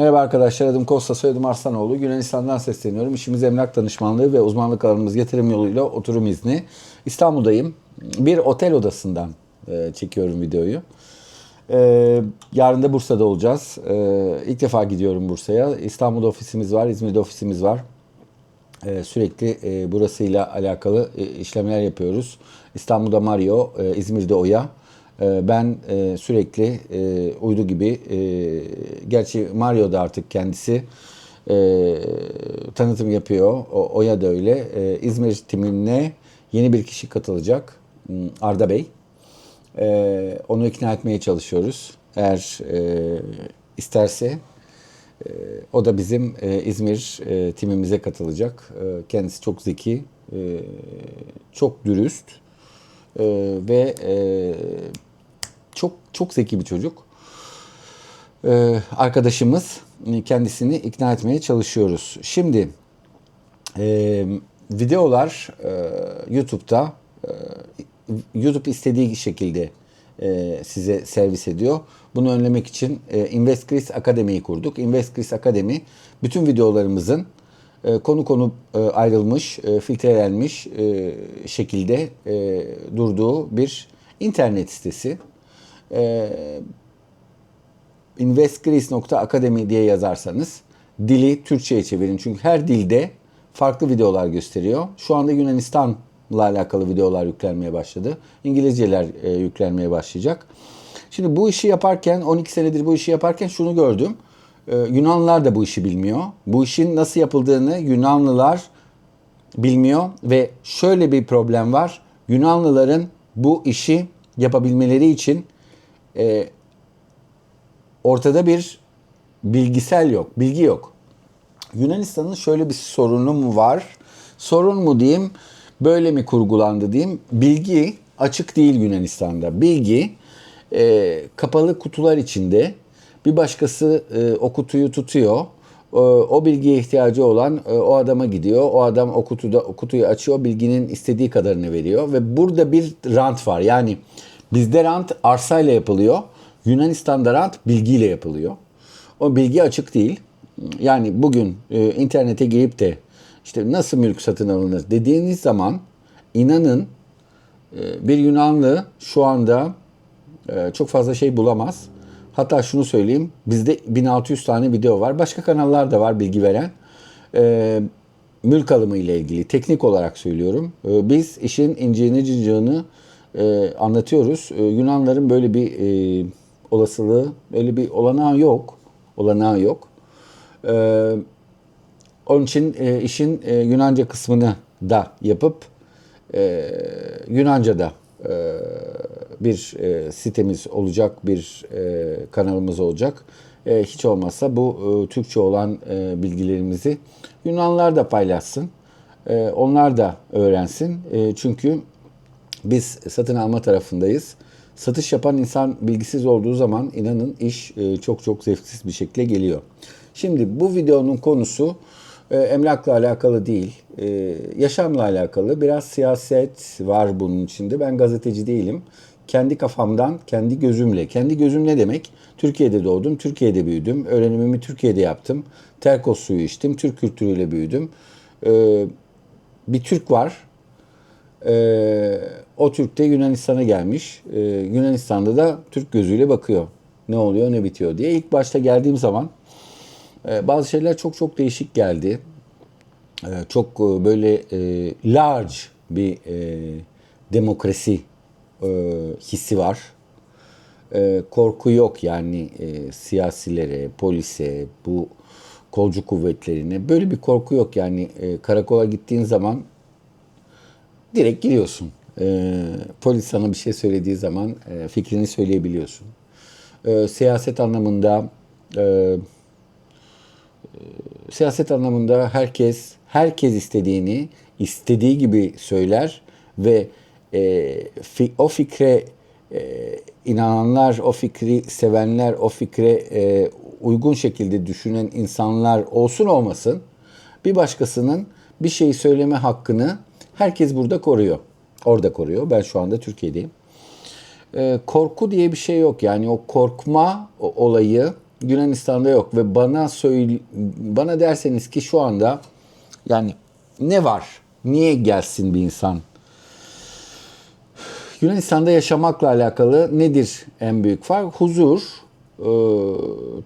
Merhaba arkadaşlar adım Kosta soyadım Arslanoğlu. Yunanistan'dan sesleniyorum. İşimiz emlak danışmanlığı ve uzmanlık alanımız getirim yoluyla oturum izni. İstanbul'dayım. Bir otel odasından e, çekiyorum videoyu. E, yarın da Bursa'da olacağız. E, ilk defa gidiyorum Bursa'ya. İstanbul'da ofisimiz var, İzmir'de ofisimiz var. E, sürekli e, burasıyla alakalı e, işlemler yapıyoruz. İstanbul'da Mario, e, İzmir'de Oya. E, ben e, sürekli e, uydu gibi, e, gerçi Mario da artık kendisi tanıtım yapıyor. O, Oya da öyle. İzmir timine yeni bir kişi katılacak. Hmm, Arda Bey. Onu ikna etmeye çalışıyoruz. Eğer isterse o da bizim İzmir timimize katılacak. Kendisi çok zeki, çok dürüst ve çok çok zeki bir çocuk. E, arkadaşımız kendisini ikna etmeye çalışıyoruz. Şimdi e, videolar e, YouTube'da e, YouTube istediği şekilde e, size servis ediyor. Bunu önlemek için e, InvestCris Akademi'yi kurduk. InvestCris Akademi bütün videolarımızın e, konu konu e, ayrılmış, e, filtrelenmiş e, şekilde e, durduğu bir internet sitesi. E, investgris.akademi diye yazarsanız dili Türkçe'ye çevirin. Çünkü her dilde farklı videolar gösteriyor. Şu anda Yunanistan'la alakalı videolar yüklenmeye başladı. İngilizceler e, yüklenmeye başlayacak. Şimdi bu işi yaparken 12 senedir bu işi yaparken şunu gördüm. Ee, Yunanlılar da bu işi bilmiyor. Bu işin nasıl yapıldığını Yunanlılar bilmiyor ve şöyle bir problem var. Yunanlıların bu işi yapabilmeleri için e, ortada bir bilgisel yok, bilgi yok. Yunanistan'ın şöyle bir sorunu mu var? Sorun mu diyeyim, böyle mi kurgulandı diyeyim. Bilgi açık değil Yunanistan'da. Bilgi e, kapalı kutular içinde bir başkası e, o kutuyu tutuyor. E, o bilgiye ihtiyacı olan e, o adama gidiyor. O adam o kutuda o kutuyu açıyor, bilginin istediği kadarını veriyor ve burada bir rant var. Yani bizde rant arsayla yapılıyor. Yunanistan'da rant bilgiyle yapılıyor. O bilgi açık değil. Yani bugün e, internete girip de işte nasıl mülk satın alınır dediğiniz zaman inanın e, bir Yunanlı şu anda e, çok fazla şey bulamaz. Hatta şunu söyleyeyim. Bizde 1600 tane video var. Başka kanallar da var bilgi veren. E, mülk alımı ile ilgili teknik olarak söylüyorum. E, biz işin inciğini cincığını e, anlatıyoruz. E, Yunanların böyle bir e, olasılığı, böyle bir olanağı yok. Olanağı yok. E, onun için e, işin e, Yunanca kısmını da yapıp e, Yunanca da e, bir e, sitemiz olacak, bir e, kanalımız olacak. E, hiç olmazsa bu e, Türkçe olan e, bilgilerimizi Yunanlar da paylaşsın. E, onlar da öğrensin. E, çünkü biz satın alma tarafındayız. Satış yapan insan bilgisiz olduğu zaman inanın iş e, çok çok zevksiz bir şekilde geliyor. Şimdi bu videonun konusu e, emlakla alakalı değil, e, yaşamla alakalı. Biraz siyaset var bunun içinde. Ben gazeteci değilim. Kendi kafamdan, kendi gözümle. Kendi gözüm ne demek? Türkiye'de doğdum, Türkiye'de büyüdüm. Öğrenimimi Türkiye'de yaptım. Terkos suyu içtim, Türk kültürüyle büyüdüm. Bir Türk var. E, o Türk de Yunanistan'a gelmiş. E, Yunanistan'da da Türk gözüyle bakıyor. Ne oluyor, ne bitiyor diye. İlk başta geldiğim zaman e, bazı şeyler çok çok değişik geldi. E, çok e, böyle large bir demokrasi hissi var. Korku yok yani siyasilere, polise, bu kolcu kuvvetlerine. Böyle bir korku yok yani karakola gittiğin zaman direkt gidiyorsun. Polis sana bir şey söylediği zaman fikrini söyleyebiliyorsun. Siyaset anlamında siyaset anlamında herkes herkes istediğini istediği gibi söyler ve e, fi, o fikre e, inananlar, o fikri sevenler, o fikre e, uygun şekilde düşünen insanlar olsun olmasın bir başkasının bir şeyi söyleme hakkını herkes burada koruyor. Orada koruyor. Ben şu anda Türkiye'deyim. E, korku diye bir şey yok. Yani o korkma o olayı Yunanistan'da yok ve bana söyle bana derseniz ki şu anda yani ne var? Niye gelsin bir insan? Yunanistan'da yaşamakla alakalı nedir en büyük fark? Huzur, e,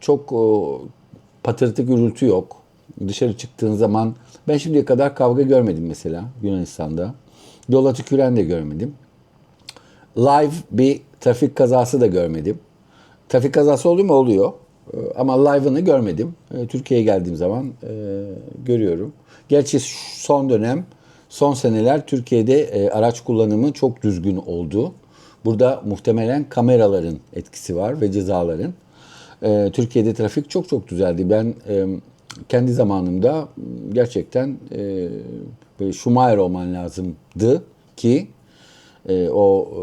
çok e, patırtı gürültü yok. Dışarı çıktığın zaman ben şimdiye kadar kavga görmedim mesela Yunanistan'da. Yola tüküren de görmedim. Live bir trafik kazası da görmedim. Trafik kazası oluyor mu? Oluyor. E, Ama live'ını görmedim. E, Türkiye'ye geldiğim zaman e, görüyorum. Gerçi son dönem, son seneler Türkiye'de e, araç kullanımı çok düzgün oldu. Burada muhtemelen kameraların etkisi var ve cezaların. E, Türkiye'de trafik çok çok düzeldi. Ben kendi zamanımda gerçekten e, böyle Schumacher olman lazımdı ki e, o e,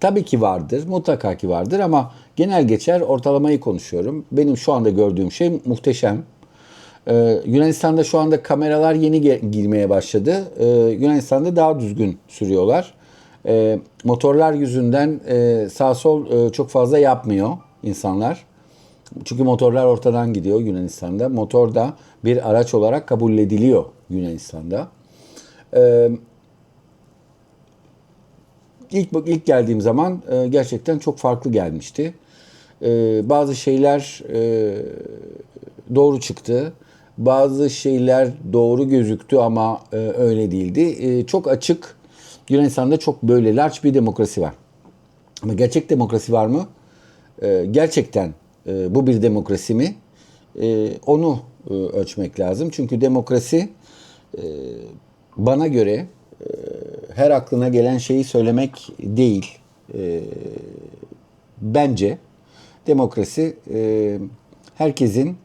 tabii ki vardır, mutlaka ki vardır ama genel geçer ortalamayı konuşuyorum. Benim şu anda gördüğüm şey muhteşem. Ee, Yunanistan'da şu anda kameralar yeni girmeye başladı. Ee, Yunanistan'da daha düzgün sürüyorlar. Ee, motorlar yüzünden e, sağ sol e, çok fazla yapmıyor insanlar. Çünkü motorlar ortadan gidiyor Yunanistan'da. Motor da bir araç olarak kabul ediliyor Yunanistan'da. Ee, ilk ilk geldiğim zaman e, gerçekten çok farklı gelmişti. E, bazı şeyler e, doğru çıktı. Bazı şeyler doğru gözüktü ama e, öyle değildi. E, çok açık Yunanistan'da çok böyle large bir demokrasi var. Ama gerçek demokrasi var mı? E, gerçekten e, bu bir demokrasi mi? E, onu e, ölçmek lazım. Çünkü demokrasi e, bana göre e, her aklına gelen şeyi söylemek değil. E, bence demokrasi e, herkesin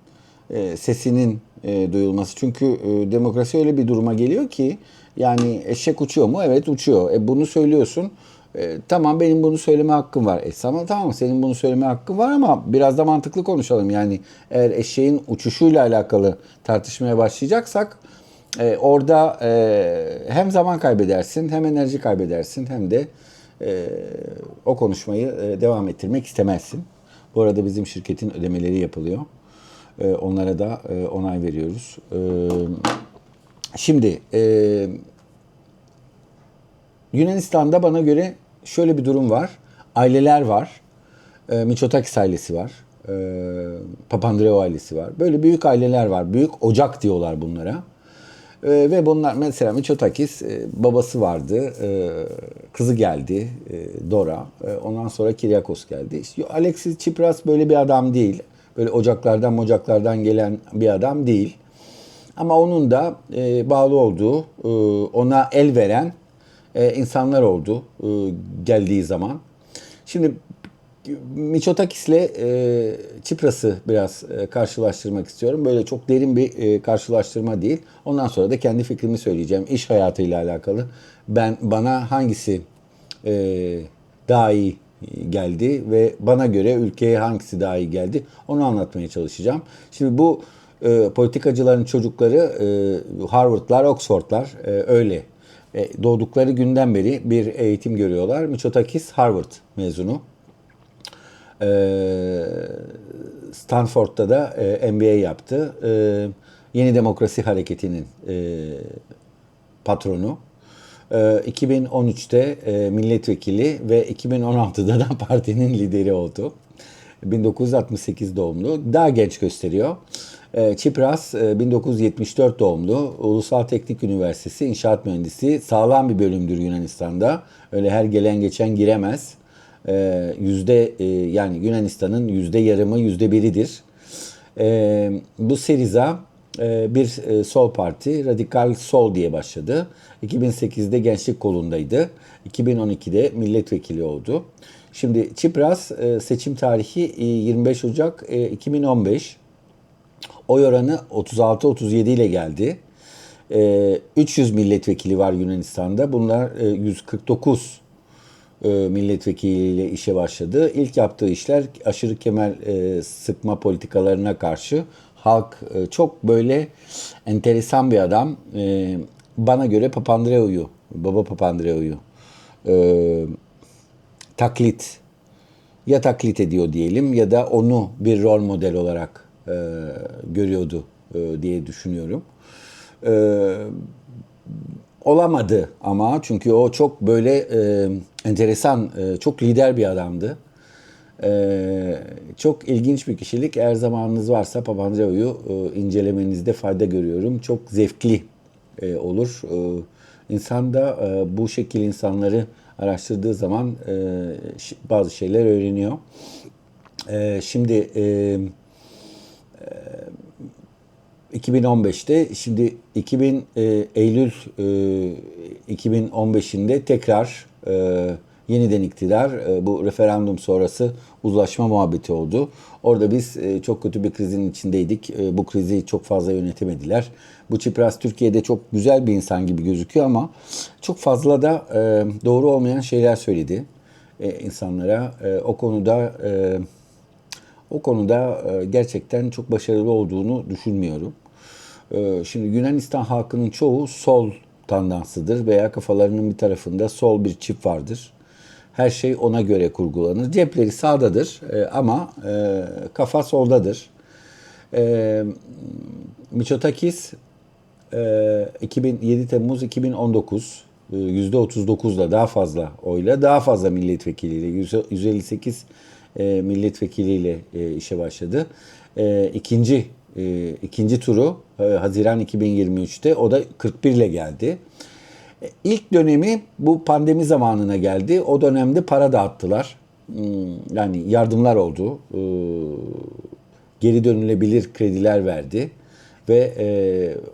e, sesinin e, duyulması. Çünkü e, demokrasi öyle bir duruma geliyor ki yani eşek uçuyor mu? Evet uçuyor. E, bunu söylüyorsun. E, tamam benim bunu söyleme hakkım var. E, tamam tamam senin bunu söyleme hakkın var ama biraz da mantıklı konuşalım. Yani eğer eşeğin uçuşuyla alakalı tartışmaya başlayacaksak e, orada e, hem zaman kaybedersin hem enerji kaybedersin hem de e, o konuşmayı e, devam ettirmek istemezsin. Bu arada bizim şirketin ödemeleri yapılıyor. E, onlara da e, onay veriyoruz. E, şimdi e, Yunanistan'da bana göre şöyle bir durum var. Aileler var. E, Mitsotakis ailesi var. E, Papandreou ailesi var. Böyle büyük aileler var. Büyük ocak diyorlar bunlara. E, ve bunlar mesela Mitsotakis e, babası vardı. E, kızı geldi. E, Dora. E, ondan sonra Kiryakos geldi. İşte Alexis Tsipras böyle bir adam değil. Böyle ocaklardan mocaklardan gelen bir adam değil. Ama onun da e, bağlı olduğu, e, ona el veren e, insanlar oldu e, geldiği zaman. Şimdi Miçotakis'le e, Çipras'ı biraz e, karşılaştırmak istiyorum. Böyle çok derin bir e, karşılaştırma değil. Ondan sonra da kendi fikrimi söyleyeceğim. İş hayatıyla alakalı. Ben bana hangisi e, daha iyi geldi ve bana göre ülkeye hangisi daha iyi geldi onu anlatmaya çalışacağım. Şimdi bu e, politikacıların çocukları e, Harvard'lar, Oxford'lar e, öyle doğdukları günden beri bir eğitim görüyorlar. Mitsotakis Harvard mezunu. E, Stanford'da da e, MBA yaptı. E, Yeni Demokrasi Hareketi'nin e, patronu. E, 2013'te e, milletvekili ve 2016'da da partinin lideri oldu. 1968 doğumlu. Daha genç gösteriyor. E, Çipras e, 1974 doğumlu. Ulusal Teknik Üniversitesi İnşaat Mühendisi. Sağlam bir bölümdür Yunanistan'da. Öyle her gelen geçen giremez. E, yüzde e, yani Yunanistan'ın yüzde yarımı yüzde biridir. E, bu Seriza e, bir e, sol parti, Radikal Sol diye başladı. 2008'de gençlik kolundaydı. 2012'de milletvekili oldu. Şimdi Çipras e, seçim tarihi e, 25 Ocak e, 2015. Oy oranı 36-37 ile geldi. E, 300 milletvekili var Yunanistan'da. Bunlar e, 149 e, milletvekiliyle işe başladı. İlk yaptığı işler aşırı kemer e, sıkma politikalarına karşı. Halk e, çok böyle enteresan bir adam. E, bana göre Papandreou'yu, baba Papandreou'yu e, taklit ya taklit ediyor diyelim ya da onu bir rol model olarak e, görüyordu e, diye düşünüyorum. E, olamadı ama çünkü o çok böyle e, enteresan, e, çok lider bir adamdı. E, çok ilginç bir kişilik. Eğer zamanınız varsa Papandreou'yu e, incelemenizde fayda görüyorum. Çok zevkli e, olur. E, insan da e, bu şekil insanları araştırdığı zaman e, bazı şeyler öğreniyor. E, şimdi e, 2015'te şimdi 2000 e, Eylül e, 2015'inde tekrar e, yeniden iktidar e, bu referandum sonrası uzlaşma muhabbeti oldu. Orada biz e, çok kötü bir krizin içindeydik. E, bu krizi çok fazla yönetemediler. Bu Çipras Türkiye'de çok güzel bir insan gibi gözüküyor ama çok fazla da doğru olmayan şeyler söyledi insanlara. O konuda o konuda gerçekten çok başarılı olduğunu düşünmüyorum. Şimdi Yunanistan halkının çoğu sol tandansıdır veya kafalarının bir tarafında sol bir çip vardır. Her şey ona göre kurgulanır. Cepleri sağdadır e, ama e, kafa soldadır. E, Mitsotakis e, 2007 Temmuz 2019 e, %39'la daha fazla oyla daha fazla milletvekiliyle 158 e, milletvekiliyle e, işe başladı. E, ikinci e, ikinci turu e, Haziran 2023'te o da 41 ile geldi. İlk dönemi bu pandemi zamanına geldi. O dönemde para dağıttılar. Hmm, Yani yardımlar oldu. Ee, Geri dönülebilir krediler verdi. Ve e,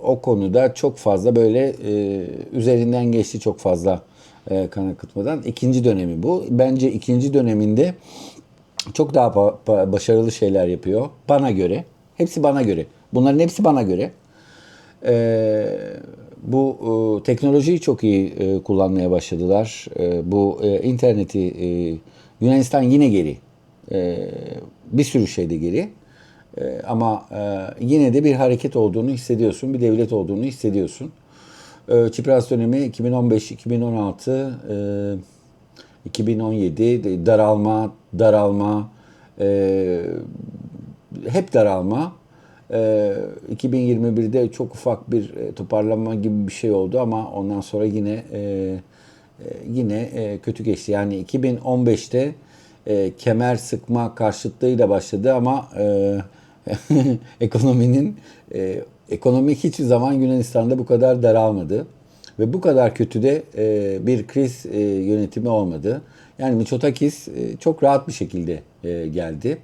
o konuda çok fazla böyle e, üzerinden geçti çok fazla e, kan akıtmadan. İkinci dönemi bu. Bence ikinci döneminde çok daha başarılı şeyler yapıyor. Bana göre. Hepsi bana göre. Bunların hepsi bana göre. Ee, bu e, teknolojiyi çok iyi e, kullanmaya başladılar. E, bu e, interneti e, Yunanistan yine geri. E, bir sürü şeyde geri. E, ama e, yine de bir hareket olduğunu hissediyorsun. Bir devlet olduğunu hissediyorsun. E, Çipras dönemi 2015-2016 e, 2017 de- daralma, daralma, e, hep daralma. E, 2021'de çok ufak bir e, toparlanma gibi bir şey oldu ama ondan sonra yine e, e, yine kötü geçti. Yani 2015'te e, kemer sıkma karşıtlığıyla başladı ama ekonominin ekonomi hiçbir zaman Yunanistan'da bu kadar daralmadı. Ve bu kadar kötü de bir kriz yönetimi olmadı. Yani Mitsotakis çok rahat bir şekilde geldi.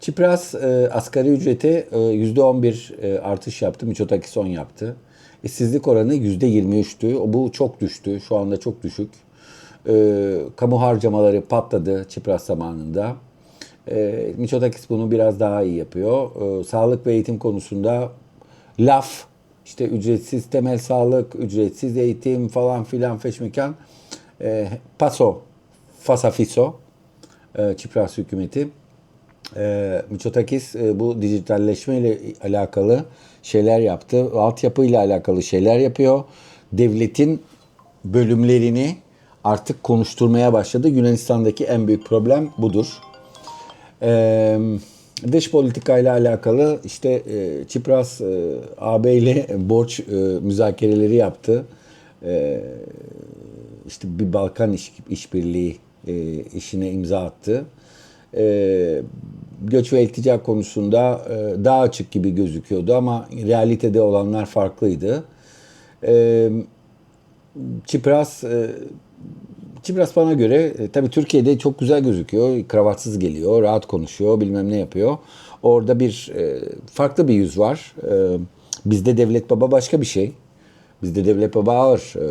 Çipras e, asgari ücrete e, %11 e, artış yaptı. Mitsotakis 10 yaptı. İşsizlik oranı %23'tü. O Bu çok düştü. Şu anda çok düşük. E, kamu harcamaları patladı Çipras zamanında. E, Mitsotakis bunu biraz daha iyi yapıyor. E, sağlık ve eğitim konusunda laf, işte ücretsiz temel sağlık, ücretsiz eğitim falan filan feşmekan. E, paso, fasafiso, e, Çipras hükümeti. E, Mitsotakis e, bu dijitalleşme ile alakalı şeyler yaptı. Altyapı ile alakalı şeyler yapıyor. Devletin bölümlerini artık konuşturmaya başladı. Yunanistan'daki en büyük problem budur. Ee, dış politika ile alakalı işte e, Çipras e, AB ile borç e, müzakereleri yaptı. E, işte bir Balkan iş, işbirliği e, işine imza attı. E, göç ve iltica konusunda e, daha açık gibi gözüküyordu ama realitede olanlar farklıydı. E, Çipras e, Çipras bana göre e, tabii Türkiye'de çok güzel gözüküyor. Kravatsız geliyor, rahat konuşuyor, bilmem ne yapıyor. Orada bir e, farklı bir yüz var. E, bizde devlet baba başka bir şey. Bizde devlet baba ağır. E,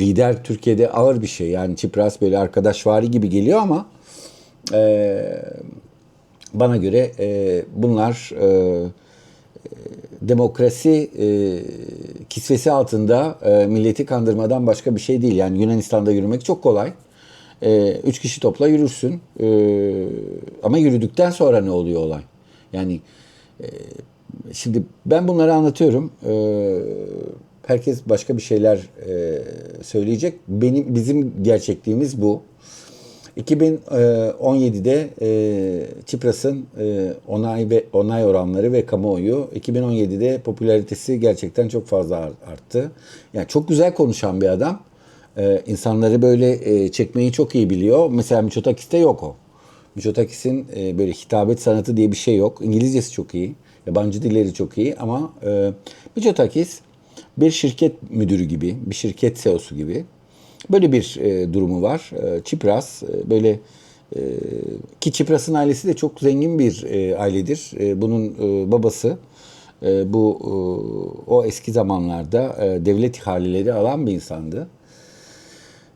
lider Türkiye'de ağır bir şey. Yani Çipras böyle arkadaşvari gibi geliyor ama e, bana göre e, bunlar e, demokrasi e, kisvesi altında e, milleti kandırmadan başka bir şey değil. Yani Yunanistan'da yürümek çok kolay. E, üç kişi topla yürürsün. E, ama yürüdükten sonra ne oluyor olay? Yani e, şimdi ben bunları anlatıyorum. E, herkes başka bir şeyler e, söyleyecek. Benim bizim gerçekliğimiz bu. 2017'de e, Çipras'ın e, onay ve onay oranları ve kamuoyu 2017'de popülaritesi gerçekten çok fazla ar- arttı. Yani çok güzel konuşan bir adam. E, insanları böyle e, çekmeyi çok iyi biliyor. Mesela Miçotakis'te yok o. Miçotakis'in e, böyle hitabet sanatı diye bir şey yok. İngilizcesi çok iyi. Yabancı dilleri çok iyi ama e, Miçotakis bir şirket müdürü gibi, bir şirket CEO'su gibi. Böyle bir e, durumu var. E, Çipras e, böyle e, ki Çipras'ın ailesi de çok zengin bir e, ailedir. E, bunun e, babası e, bu e, o eski zamanlarda e, devlet ihaleleri alan bir insandı.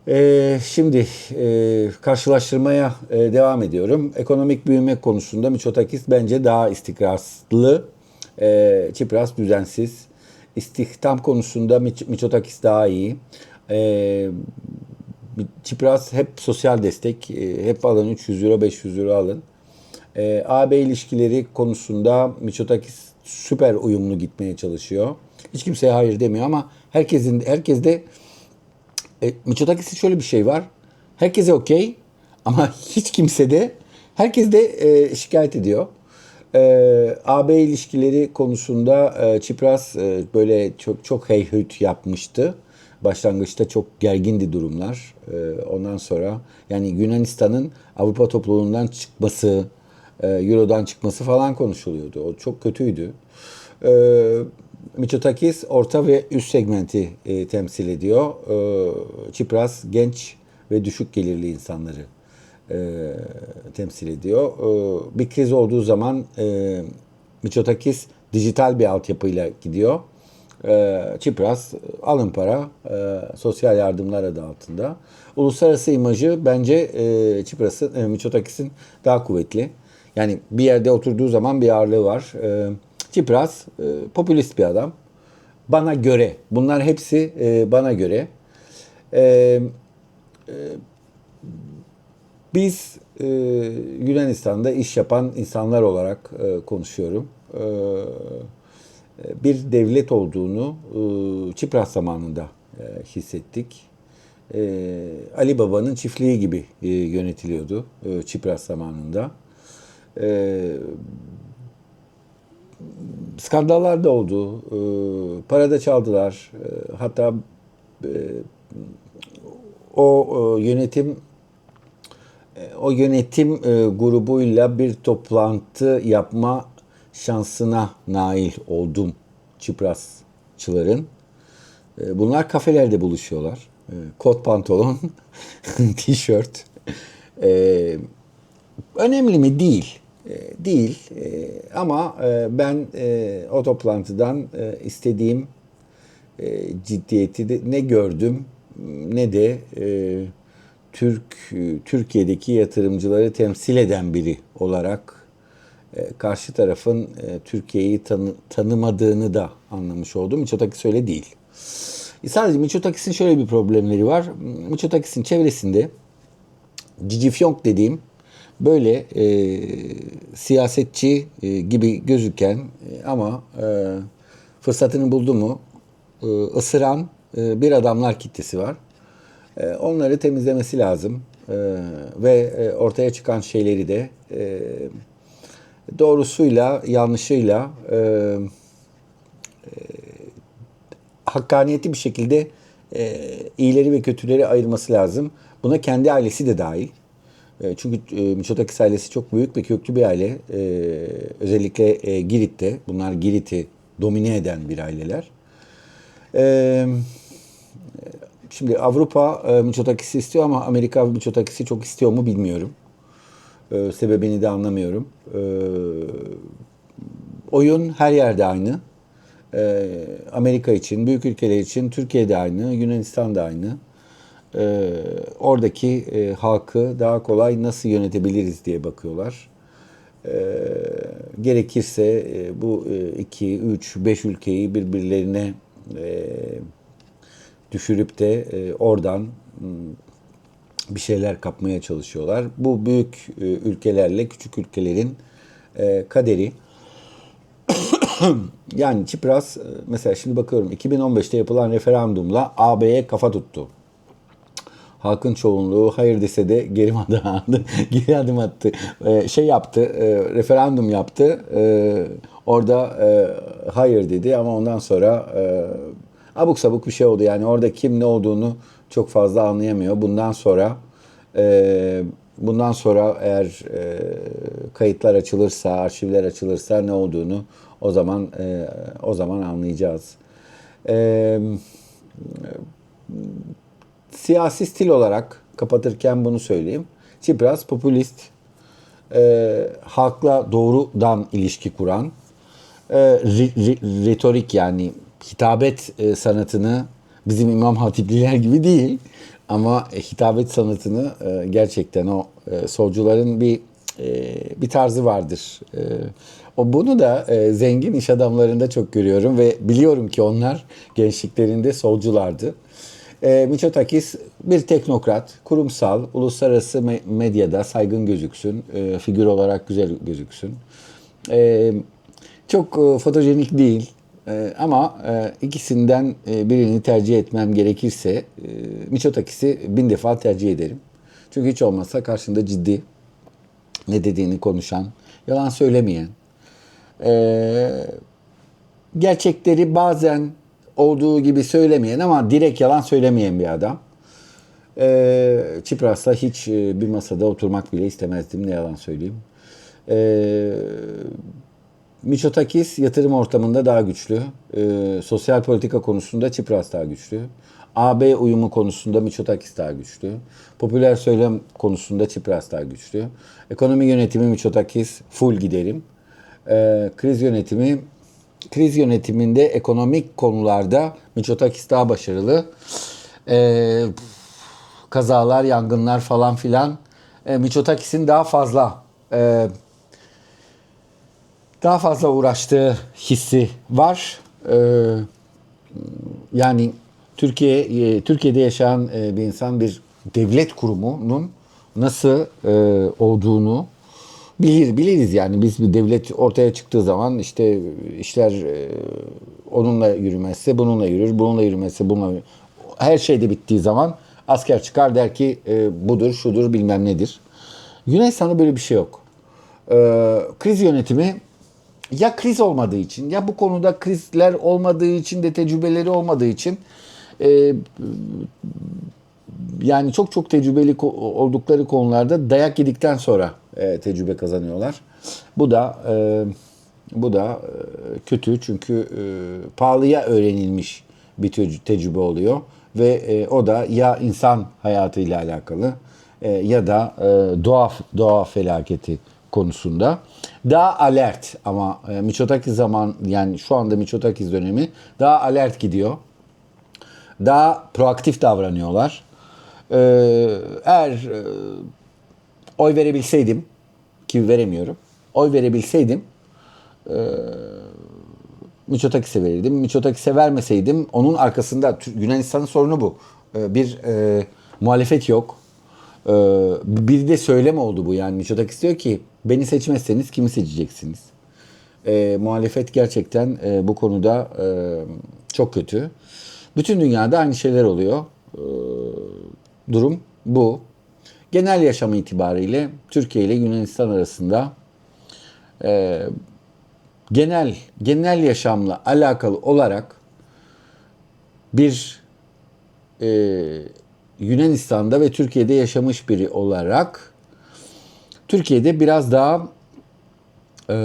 E, şimdi e, karşılaştırmaya e, devam ediyorum. Ekonomik büyüme konusunda Miçotakis bence daha istikrarlı. E, Çipras düzensiz. İstihdam konusunda Miç- Miçotakis daha iyi. E, Çipras hep sosyal destek. e, hep alın 300 euro 500 euro alın. E, AB ilişkileri konusunda Miçotakis süper uyumlu gitmeye çalışıyor. Hiç kimseye hayır demiyor ama herkesin herkes de e, Miçotakis'te şöyle bir şey var. Herkese okey ama hiç kimse de herkes de e, şikayet ediyor. E, AB ilişkileri konusunda e, Çipras e, böyle çok çok heyhüt yapmıştı. Başlangıçta çok gergindi durumlar. E, ondan sonra yani Yunanistan'ın Avrupa topluluğundan çıkması, e, Euro'dan çıkması falan konuşuluyordu. O çok kötüydü. E, Mitsotakis orta ve üst segmenti e, temsil ediyor. E, Çipras genç ve düşük gelirli insanları e, temsil ediyor. Bir kriz olduğu zaman Mitsotakis dijital bir altyapıyla gidiyor. E, Çipras alın para, e, sosyal yardımlar adı altında. Uluslararası imajı bence e, Çipras'ın, e, Mitsotakis'in daha kuvvetli. Yani bir yerde oturduğu zaman bir ağırlığı var. E, Çipras e, popülist bir adam. Bana göre. Bunlar hepsi e, bana göre. E, e, biz e, Yunanistan'da iş yapan insanlar olarak e, konuşuyorum. E, bir devlet olduğunu e, Çipras zamanında e, hissettik. E, Ali Baba'nın çiftliği gibi e, yönetiliyordu e, Çipras zamanında. E, skandallar da oldu. E, para da çaldılar. E, hatta e, o e, yönetim e, o yönetim e, grubuyla bir toplantı yapma şansına nail oldum Çiprasçıların. E, bunlar kafelerde buluşuyorlar. E, kot pantolon, tişört. E, önemli mi? Değil. Değil. Ama ben o toplantıdan istediğim ciddiyeti ne gördüm ne de Türk Türkiye'deki yatırımcıları temsil eden biri olarak karşı tarafın Türkiye'yi tanı, tanımadığını da anlamış oldum. Miçotakis öyle değil. E, sadece Miçotakis'in şöyle bir problemleri var. Miçotakis'in çevresinde Cici Fiyonk dediğim böyle e, siyasetçi e, gibi gözüken e, ama e, fırsatını buldu mu e, ısıran e, bir adamlar kitlesi var. E, onları temizlemesi lazım e, ve e, ortaya çıkan şeyleri de e, doğrusuyla yanlışıyla e, e, hakkaniyetli bir şekilde e, iyileri ve kötüleri ayırması lazım. Buna kendi ailesi de dahil. E, çünkü e, Miçotakis ailesi çok büyük ve köklü bir aile. E, özellikle e, Girit'te. Bunlar Girit'i domine eden bir aileler. E, şimdi Avrupa e, Miçotakis'i istiyor ama Amerika Miçotakis'i çok istiyor mu bilmiyorum. E, sebebini de anlamıyorum. E, oyun her yerde aynı. E, Amerika için, büyük ülkeler için, Türkiye'de aynı, Yunanistan'da aynı e, oradaki e, halkı daha kolay nasıl yönetebiliriz diye bakıyorlar. E, gerekirse e, bu 2, 3, 5 ülkeyi birbirlerine e, düşürüp de oradan m, bir şeyler kapmaya çalışıyorlar. Bu büyük ülkelerle küçük ülkelerin kaderi. yani Çipras e, mesela şimdi bakıyorum 2015'te yapılan referandumla AB'ye kafa tuttu. halkın çoğunluğu hayır dese de geri adım attı. geri adım attı. Ee, şey yaptı, e, referandum yaptı. Ee, orada e, hayır dedi ama ondan sonra e, abuk sabuk bir şey oldu. Yani orada kim ne olduğunu çok fazla anlayamıyor. Bundan sonra e, bundan sonra eğer e, kayıtlar açılırsa, arşivler açılırsa ne olduğunu o zaman e, o zaman anlayacağız. E, siyasi stil olarak kapatırken bunu söyleyeyim. Tsipras popülist, e, halkla doğrudan ilişki kuran, e, ri- ri- retorik yani hitabet e, sanatını bizim İmam Hatipliler gibi değil ama hitabet sanatını e, gerçekten o e, solcuların bir e, bir tarzı vardır. E, o bunu da e, zengin iş adamlarında çok görüyorum ve biliyorum ki onlar gençliklerinde solculardı. E, Mitsotakis bir teknokrat, kurumsal, uluslararası me- medyada saygın gözüksün, e, figür olarak güzel gözüksün. E, çok e, fotojenik değil E, ama e, ikisinden e, birini tercih etmem gerekirse e, Mitsotakis'i bin defa tercih ederim. Çünkü hiç olmazsa karşında ciddi, ne dediğini konuşan, yalan söylemeyen, e, gerçekleri bazen olduğu gibi söylemeyen ama direkt yalan söylemeyen bir adam. E, Çipras'la hiç e, bir masada oturmak bile istemezdim ne yalan söyleyeyim. E, Mitsotakis yatırım ortamında daha güçlü. E, sosyal politika konusunda Çipras daha güçlü. AB uyumu konusunda Mitsotakis daha güçlü. Popüler söylem konusunda Çipras daha güçlü. Ekonomi yönetimi Mitsotakis full giderim. E, kriz yönetimi kriz yönetiminde ekonomik konularda Mitsotakis daha başarılı. E, kazalar, yangınlar falan filan e, Mitsotakis'in daha fazla e, daha fazla uğraştığı hissi var. Ee, yani Türkiye e, Türkiye'de yaşayan e, bir insan bir devlet kurumunun nasıl e, olduğunu bilir biliriz yani biz bir devlet ortaya çıktığı zaman işte işler e, onunla yürümezse bununla yürür, bununla yürümezse bununla yürür. her şeyde bittiği zaman asker çıkar der ki e, budur, şudur, bilmem nedir. Yunanistan'da böyle bir şey yok. E, kriz yönetimi ya kriz olmadığı için ya bu konuda krizler olmadığı için de tecrübeleri olmadığı için e, yani çok çok tecrübeli oldukları konularda dayak yedikten sonra e, tecrübe kazanıyorlar. Bu da e, bu da e, kötü çünkü e, pahalıya öğrenilmiş bir tec- tecrübe oluyor ve e, o da ya insan hayatıyla alakalı e, ya da e, doğa doğa felaketi konusunda daha alert ama e, Mitsotakis zaman yani şu anda Mitsotakis dönemi daha alert gidiyor. Daha proaktif davranıyorlar. Ee, eğer e, oy verebilseydim ki veremiyorum. Oy verebilseydim e, Mitsotakis'e verirdim. Mitsotakis'e vermeseydim onun arkasında Yunanistan'ın sorunu bu. Ee, bir e, muhalefet yok. Ee, bir de söylem oldu bu yani. Mitsotakis diyor ki beni seçmezseniz kimi seçeceksiniz? Ee, muhalefet gerçekten e, bu konuda e, çok kötü. Bütün dünyada aynı şeyler oluyor. Durum bu. Genel yaşam itibariyle Türkiye ile Yunanistan arasında e, genel genel yaşamla alakalı olarak bir e, Yunanistan'da ve Türkiye'de yaşamış biri olarak Türkiye'de biraz daha e,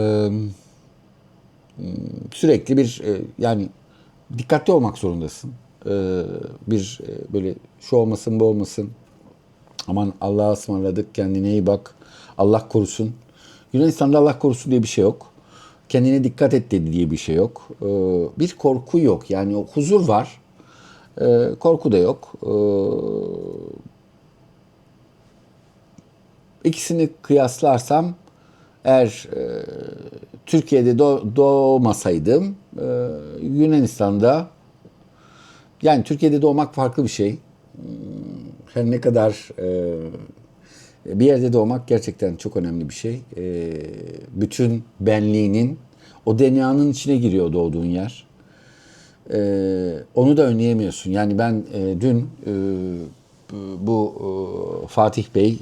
sürekli bir e, yani dikkatli olmak zorundasın. E, bir e, böyle şu olmasın bu olmasın. Aman Allah'a ısmarladık kendine iyi bak. Allah korusun. Yunanistan'da Allah korusun diye bir şey yok. Kendine dikkat et dedi diye bir şey yok. E, bir korku yok. Yani o huzur var. Korku da yok. İkisini kıyaslarsam eğer Türkiye'de doğ- doğmasaydım Yunanistan'da yani Türkiye'de doğmak farklı bir şey. Hmm, Her ne kadar e, bir yerde doğmak gerçekten çok önemli bir şey. E, bütün benliğinin o DNA'nın içine giriyor doğduğun yer. E, onu da önleyemiyorsun. Yani ben dün bu Fatih Bey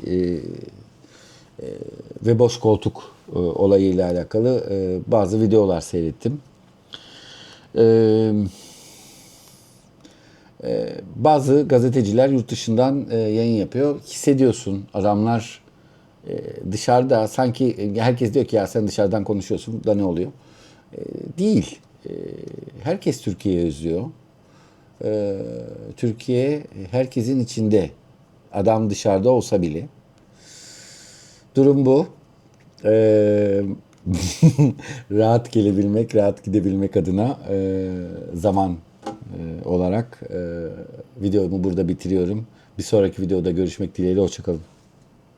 ve boş koltuk olayıyla alakalı bazı videolar seyrettim. E, e, bazı gazeteciler yurt dışından e, yayın yapıyor. Hissediyorsun adamlar e, dışarıda sanki herkes diyor ki ya sen dışarıdan konuşuyorsun da ne oluyor? E, değil. E, herkes Türkiye'yi özlüyor. E, Türkiye herkesin içinde. Adam dışarıda olsa bile. Durum bu. E, rahat gelebilmek, rahat gidebilmek adına e, zaman e, olarak e, videomu burada bitiriyorum. Bir sonraki videoda görüşmek dileğiyle. Hoşçakalın.